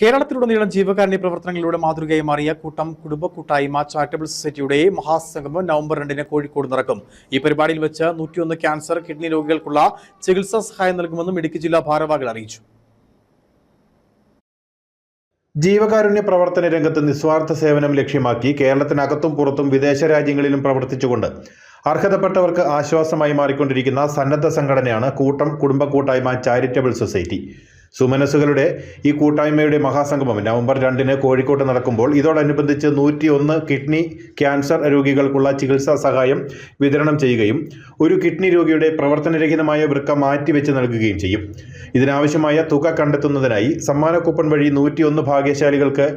കേരളത്തിലുടനീളം ജീവകാരുണ്യ പ്രവർത്തനങ്ങളിലൂടെ മാതൃകയായി മാറിയ കൂട്ടം കുടുംബ കൂട്ടായ്മ ചാരിറ്റബിൾ സൊസൈറ്റിയുടെ മഹാസംഗമം നവംബർ രണ്ടിന് കോഴിക്കോട് നടക്കും. ഈ പരിപാടിയിൽ വെച്ച് നൂറ്റിയൊന്ന് ക്യാൻസർ കിഡ്നി രോഗികൾക്കുള്ള ചികിത്സാ സഹായം നൽകുമെന്നും ഇടുക്കി ജില്ലാ ഭാരവാഹികൾ അറിയിച്ചു. ജീവകാരുണ്യ പ്രവർത്തന രംഗത്ത് നിസ്വാർത്ഥ സേവനം ലക്ഷ്യമാക്കി കേരളത്തിനകത്തും പുറത്തും വിദേശ രാജ്യങ്ങളിലും പ്രവർത്തിച്ചുകൊണ്ട് അർഹതപ്പെട്ടവർക്ക് ആശ്വാസമായി മാറിക്കൊണ്ടിരിക്കുന്ന സന്നദ്ധ സംഘടനയാണ് കൂട്ടം കുടുംബ കൂട്ടായ്മ ചാരിറ്റബിൾ സൊസൈറ്റി. സുമനസ്സുകളുടെ ഈ കൂട്ടായ്മയുടെ മഹാസംഗമം നവംബർ രണ്ടിന് കോഴിക്കോട്ട് നടക്കുമ്പോൾ ഇതോടനുബന്ധിച്ച് നൂറ്റിയൊന്ന് കിഡ്നി ക്യാൻസർ രോഗികൾക്കുള്ള ചികിത്സാ സഹായം വിതരണം ചെയ്യുകയും ഒരു കിഡ്നി രോഗിയുടെ പ്രവർത്തനരഹിതമായ വൃക്ക മാറ്റിവെച്ച് നൽകുകയും ചെയ്യും. ഇതിനാവശ്യമായ തുക കണ്ടെത്തുന്നതിനായി സമ്മാന കൂപ്പൺ വഴി നൂറ്റിയൊന്ന് ഭാഗ്യശാലികൾക്ക്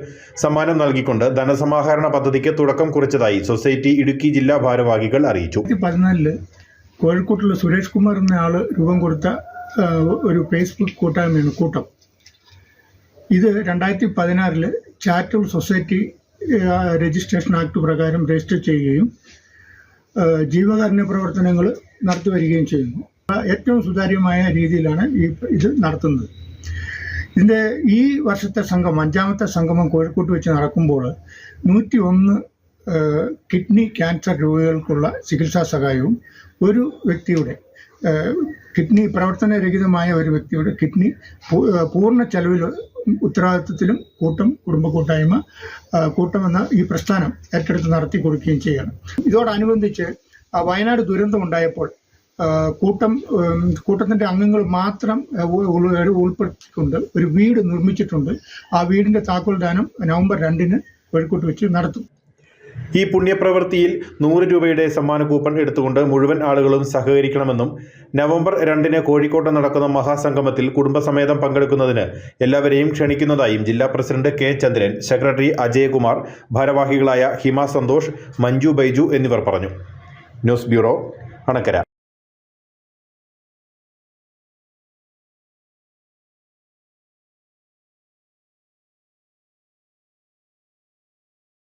സമ്മാനം നൽകിക്കൊണ്ട് ധനസമാഹരണ പദ്ധതിക്ക് തുടക്കം കുറിച്ചതായി സൊസൈറ്റി ഇടുക്കി ജില്ലാ ഭാരവാഹികൾ അറിയിച്ചു. പതിനാലിൽ കോഴിക്കോട്ടുള്ള സുരേഷ് കുമാർ എന്നയാൾ രൂപം കൊടുത്ത ഒരു ഫേസ്ബുക്ക് കൂട്ടായ്മയാണ് കൂട്ടം. ഇത് രണ്ടായിരത്തി പതിനാറിൽ ചാരിറ്റബിൾ സൊസൈറ്റി രജിസ്ട്രേഷൻ ആക്ട് പ്രകാരം രജിസ്റ്റർ ചെയ്യുകയും ജീവകാരുണ്യ പ്രവർത്തനങ്ങൾ നടത്തി വരികയും ചെയ്യുന്നു. ഏറ്റവും സുതാര്യമായ രീതിയിലാണ് ഈ ഇത് നടത്തുന്നത്. ഇതിന്റെ ഈ വർഷത്തെ സംഘം അഞ്ചാമത്തെ സംഗമം കോഴിക്കോട്ട് വെച്ച് നടക്കുമ്പോൾ നൂറ്റി ഒന്ന് കിഡ്നി ക്യാൻസർ രോഗികൾക്കുള്ള ചികിത്സാ സഹായവും ഒരു വ്യക്തിയുടെ കിഡ്നി പ്രവർത്തനരഹിതമായ ഒരു വ്യക്തിയുടെ കിഡ്നി പൂർണ ചെലവിൽ ഉത്തരവാദിത്വത്തിലും കൂട്ടം കുടുംബ കൂട്ടായ്മ കൂട്ടമെന്ന ഈ പ്രസ്ഥാനം ഏറ്റെടുത്ത് നടത്തി കൊടുക്കുകയും ചെയ്യണം. ഇതോടനുബന്ധിച്ച് വയനാട് ദുരന്തം ഉണ്ടായപ്പോൾ ആ, കൂട്ടം കൂട്ടത്തിന്റെ അംഗങ്ങൾ മാത്രം ഉൾപ്പെടുത്തിക്കൊണ്ട് ഒരു വീട് നിർമ്മിച്ചിട്ടുണ്ട്. ആ വീടിന്റെ താക്കോൽ ദാനം നവംബർ രണ്ടിന് കോഴിക്കോട്ട് വെച്ച് നടത്തും. ഈ പുണ്യപ്രവൃത്തിയിൽ നൂറ് രൂപയുടെ സമ്മാന കൂപ്പൺ എടുത്തുകൊണ്ട് മുഴുവൻ ആളുകളും സഹകരിക്കണമെന്നും നവംബർ രണ്ടിന് കോഴിക്കോട്ട് നടക്കുന്ന മഹാസംഗമത്തിൽ കുടുംബസമേതം പങ്കെടുക്കുന്നതിന് എല്ലാവരെയും ക്ഷണിക്കുന്നതായും ജില്ലാ president K Chandran secretary Ajayakumar ഭാരവാഹികളായ ഹിമ സന്തോഷ് മഞ്ജു ബൈജു എന്നിവർ പറഞ്ഞു. News bureau Anakkara.